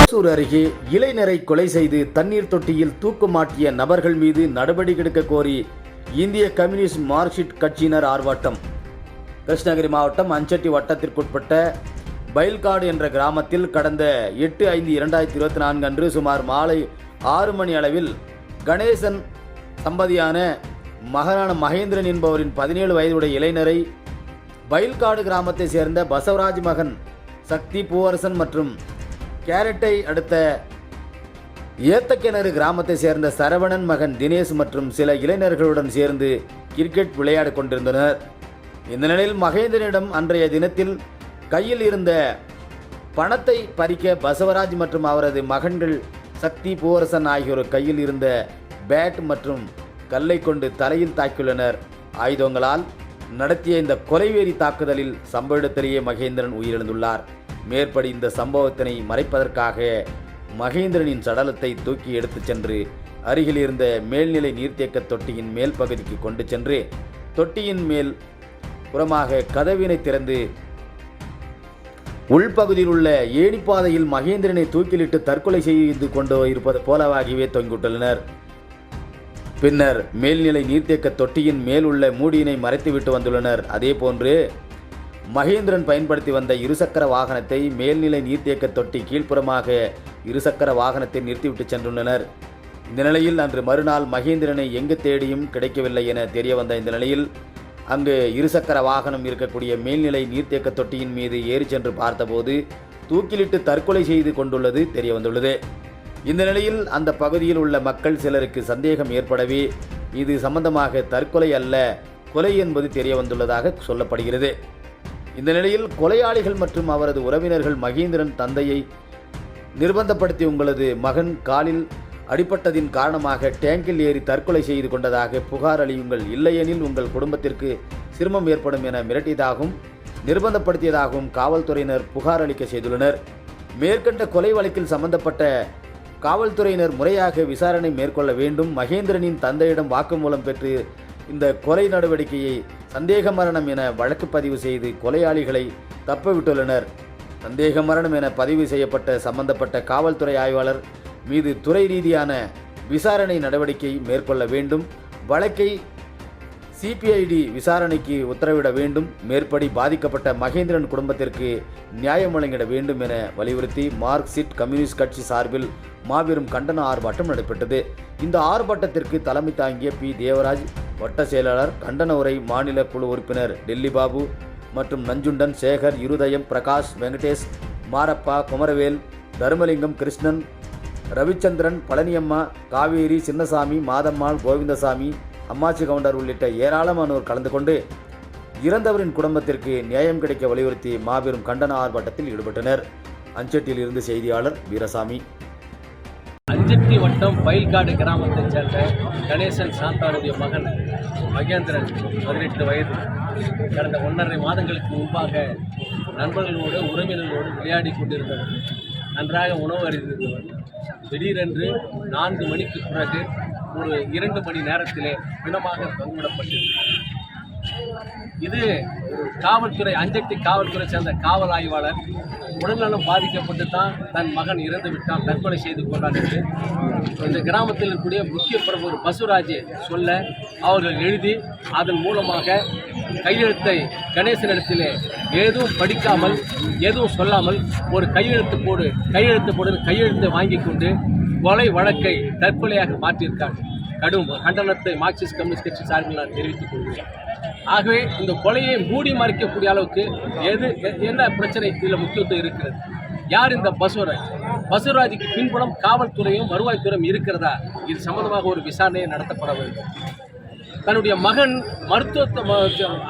ஓசூர் அருகே இளைஞரை கொலை செய்து தண்ணீர் தொட்டியில் தூக்குமாட்டிய நபர்கள் மீது நடவடிக்கை எடுக்க கோரி இந்திய கம்யூனிஸ்ட் மார்க்சிஸ்ட் கட்சியினர் ஆர்ப்பாட்டம். கிருஷ்ணகிரி மாவட்டம் அஞ்சட்டி வட்டத்திற்குட்பட்ட பயில்காடு என்ற கிராமத்தில் கடந்த எட்டு ஐந்து இரண்டாயிரத்தி இருபத்தி நான்கு அன்று சுமார் மாலை ஆறு மணி அளவில் கணேசன் தம்பதியான மகனான மகேந்திரன் என்பவரின் பதினேழு வயதுடைய இளைஞரை பயில்காடு கிராமத்தை சேர்ந்த பசவராஜ் மகன் சக்தி பூவரசன் மற்றும் கேரட்டை அடுத்த ஏத்தக்கிணறு கிராமத்தை சேர்ந்த சரவணன் மகன் தினேஷ் மற்றும் சில இளைஞர்களுடன் சேர்ந்து கிரிக்கெட் விளையாடிக் கொண்டிருந்தனர். இந்த நிலையில் மகேந்திரனிடம் அன்றைய தினத்தில் கையில் இருந்த பணத்தை பறிக்க பசவராஜ் மற்றும் அவரது மகன்கள் சக்தி பூவரசன் ஆகியோர் கையில் இருந்த பேட் மற்றும் கல்லை கொண்டு தலையில் தாக்கியுள்ளனர். ஆயுதங்களால் நடத்திய இந்த கொலைவேறி தாக்குதலில் சம்பவ இடத்திலேயே மகேந்திரன் உயிரிழந்துள்ளார். மேற்படி இந்த சம்பவத்தினை மறைப்பதற்காக மகேந்திரனின் சடலத்தை தூக்கி எடுத்துச் சென்று அருகில் இருந்த மேல்நிலை நீர்த்தேக்க தொட்டியின் மேல் பகுதிக்கு கொண்டு சென்று தொட்டியின் மேல் புறமாக கதவினை திறந்து உள்பகுதியில் உள்ள ஏணிப்பாதையில் மகேந்திரனை தூக்கிலிட்டு தற்கொலை செய்து கொண்டு இருப்பது போலவாகவே தொங்கிவிட்டுள்ளனர் பின்னர் மேல்நிலை நீர்த்தேக்க தொட்டியின் மேல் உள்ள மூடியினை மறைத்துவிட்டு வந்துள்ளனர். அதேபோன்று மகேந்திரன் பயன்படுத்தி வந்த இருசக்கர வாகனத்தை மேல்நிலை நீர்த்தேக்க தொட்டி கீழ்ப்புறமாக இருசக்கர வாகனத்தை நிறுத்திவிட்டு சென்றுள்ளனர். இந்த நிலையில் அன்று மறுநாள் மகேந்திரனை எங்கு தேடியும் கிடைக்கவில்லை என தெரிய வந்த இந்த நிலையில் அங்கு இருசக்கர வாகனம் இருக்கக்கூடிய மேல்நிலை நீர்த்தேக்க தொட்டியின் மீது ஏறி சென்று பார்த்தபோது தூக்கிலிட்டு தற்கொலை செய்து கொண்டுள்ளது தெரிய வந்துள்ளது. இந்த நிலையில் அந்த பகுதியில் உள்ள மக்கள் சிலருக்கு சந்தேகம் ஏற்படவே இது சம்பந்தமாக தற்கொலை அல்ல கொலை என்பது தெரிய வந்துள்ளதாக சொல்லப்படுகிறது. இந்த நிலையில் கொலையாளிகள் மற்றும் அவரது உறவினர்கள் மகேந்திரன் தந்தையை நிர்பந்தப்படுத்தி உங்களது மகன் காலில் அடிபட்டதின் காரணமாக டேங்கில் ஏறி தற்கொலை செய்து கொண்டதாக புகார் அளியுங்கள். இல்லையெனில் உங்கள் குடும்பத்திற்கு சிரமம் ஏற்படும் என மிரட்டியதாகவும் நிர்பந்தப்படுத்தியதாகவும் காவல்துறையினர் புகார் அளிக்க செய்துள்ளனர். மேற்கண்ட கொலை வழக்கில் சம்பந்தப்பட்ட காவல்துறையினர் முறையாக விசாரணை மேற்கொள்ள வேண்டும். மகேந்திரனின் தந்தையிடம் வாக்குமூலம் பெற்று இந்த கொலை நடவடிக்கையை சந்தேக மரணம் என வழக்கு பதிவு செய்து கொலையாளிகளை தப்பவிட்டுள்ளனர். சந்தேக மரணம் என பதிவு செய்யப்பட்ட சம்பந்தப்பட்ட காவல்துறை ஆய்வாளர் மீது துறை ரீதியான விசாரணை நடவடிக்கை மேற்கொள்ள வேண்டும். வழக்கை சிபிஐடி விசாரணைக்கு உத்தரவிட வேண்டும். மேற்படி பாதிக்கப்பட்ட மகேந்திரன் குடும்பத்திற்கு நியாயம் வழங்கிட வேண்டும் என வலியுறுத்தி மார்க்சிஸ்ட் கம்யூனிஸ்ட் கட்சி சார்பில் மாபெரும் கண்டன ஆர்ப்பாட்டம் நடைபெற்றது. இந்த ஆர்ப்பாட்டத்திற்கு தலைமை தாங்கிய பி. தேவராஜ் வட்ட செயலாளர் கண்டன உரை மாநில குழு உறுப்பினர் டெல்லி பாபு மற்றும் நஞ்சுண்டன் சேகர் இருதயம் பிரகாஷ் வெங்கடேஷ் மாரப்பா குமரவேல் தர்மலிங்கம் கிருஷ்ணன் ரவிச்சந்திரன் பழனியம்மா காவேரி சின்னசாமி மாதம்மாள் கோவிந்தசாமி அம்மாச்சி கவுண்டர் உள்ளிட்ட ஏராளமானோர் கலந்து கொண்டு இறந்தவரின் குடும்பத்திற்கு நியாயம் கிடைக்க வலியுறுத்தி மாபெரும் கண்டன ஆர்ப்பாட்டத்தில் ஈடுபட்டனர். அஞ்சட்டியில் இருந்து செய்தியாளர் வீரசாமி. அஞ்சட்டி வட்டம் பயில்காடு கிராமத்தைச் சேர்ந்த கணேசன் சாந்தாருடைய மகன் மகேந்திரன் பதினெட்டு வயது. கடந்த ஒன்றரை மாதங்களுக்கு முன்பாக நண்பர்களோடு உறவினர்களோடு விளையாடி கொண்டிருந்தவர். நன்றாக உணவு அறிந்திருந்தவர். திடீரென்று நான்கு மணிக்கு பிறகு ஒரு இரண்டு மணி நேரத்திலே பிணமாக பங்கிடப்பட்டிருந்தார் இது காவல்துறை அஞ்சட்டி காவல்துறை சேர்ந்த காவல் ஆய்வாளர். உடல்நலம் பாதிக்கப்பட்டு தான் தன் மகன் இறந்து விட்டான் தற்கொலை செய்து கொண்டான் என்று. இந்த கிராமத்தில் இருக்கக்கூடிய முக்கிய பிரபு பசுராஜ் சொல்ல அவர்கள் எழுதி அதன் மூலமாக கையெழுத்தை கணேசனிடத்திலே எதுவும் படிக்காமல் எதுவும் சொல்லாமல் ஒரு கையெழுத்து போடு கையெழுத்து போடு கையெழுத்தை வாங்கி கொண்டு கொலை வழக்கை தற்கொலையாக மாற்றியிருக்காங்க கடும் கண்டனத்தை மார்க்சிஸ்ட் கம்யூனிஸ்ட் கட்சி சார்பில் நான் தெரிவித்துக் கொள்கிறேன். ஆகவே இந்த கொலையை மூடி மறைக்கக்கூடிய அளவுக்கு எது என்ன பிரச்சனை இதில் முக்கியத்துவம் இருக்கிறது? யார் இந்த பசுவராஜ்? பசுவராஜுக்கு பின்புலம் காவல்துறையும் வருவாய்த்துறையும் இருக்கிறதா? இது சம்பந்தமாக ஒரு விசாரணை நடத்தப்பட வேண்டும். தன்னுடைய மகன் மருத்துவ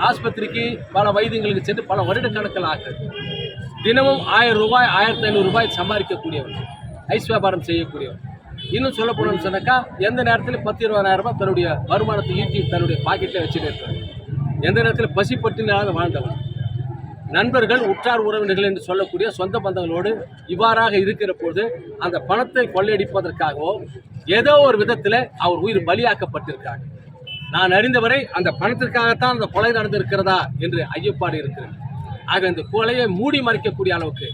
ஆஸ்பத்திரிக்கு பல வைத்தியங்களுக்கு சென்று பல வருடக்கணக்கில் ஆகிறது தினமும் ஆயிரம் ரூபாய் ஆயிரத்தி ஐநூறு ரூபாய் சம்பாதிக்கக்கூடியவர் ஐஸ் வியாபாரம் செய்யக்கூடியவர் இன்னும் சொல்ல போனோம்னு சொன்னாக்கா எந்த நேரத்தில் பத்து இருபதாயிரம் ரூபாய் தன்னுடைய வருமானத்தை ஈட்டி தன்னுடைய பாக்கெட்டில் வச்சுட்டு இருக்கிறார் எந்த நேரத்தில் பசி பட்டினாலும் வாழ்ந்தவர் நண்பர்கள் உற்றார் உறவினர்கள் என்று சொல்லக்கூடிய சொந்த பந்தங்களோடு இவ்வாறாக இருக்கிற போது அந்த பணத்தை கொள்ளையடிப்பதற்காகவோ ஏதோ ஒரு விதத்தில் அவர் உயிர் பலியாக்கப்பட்டிருக்காங்க நான் அறிந்தவரை அந்த பணத்திற்காகத்தான் அந்த கொலை நடந்திருக்கிறதா என்று ஐயப்பாடு இருக்கிறது. ஆக இந்த கொலையை மூடி மறைக்கக்கூடிய அளவுக்கு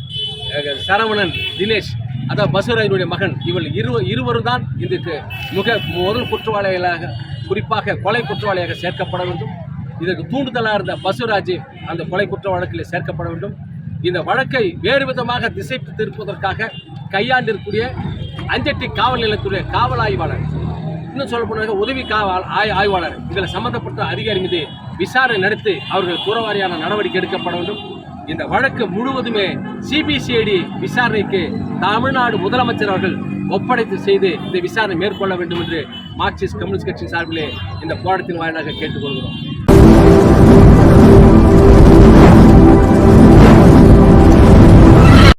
சரவணன் தினேஷ் அதான் பசுராயனுடைய மகன் இவள் இரு இருவரும் தான் இதுக்கு மிக முதல் குற்றவாளிகளாக குறிப்பாக கொலை குற்றவாளியாக சேர்க்கப்பட வேண்டும். இதற்கு தூண்டுதலாக இருந்த பசுராஜ் அந்த கொலை குற்ற வழக்கில் சேர்க்கப்பட வேண்டும். இந்த வழக்கை வேறு விதமாக திசை திருப்பதற்காக கையாண்டிருக்கூடிய அஞ்சட்டி காவல் நிலையத்துடைய காவல் ஆய்வாளர் இன்னும் சொல்ல போனாக்க உதவி காவல் ஆய் ஆய்வாளர் இதில் சம்பந்தப்பட்ட அதிகாரி மீது விசாரணை நடத்தி அவர்கள் தூரவாரியான நடவடிக்கை எடுக்கப்பட வேண்டும். இந்த வழக்கு முழுவதுமே சிபிசிஐடி விசாரணைக்கு தமிழ்நாடு முதலமைச்சர் அவர்கள் ஒப்படைத்து செய்து இந்த விசாரணை மேற்கொள்ள வேண்டும் என்று மார்க்சிஸ்ட் கம்யூனிஸ்ட் கட்சி சார்பிலே இந்த போராட்டத்தின் வாயிலாக கேட்டுக்கொள்கிறோம்.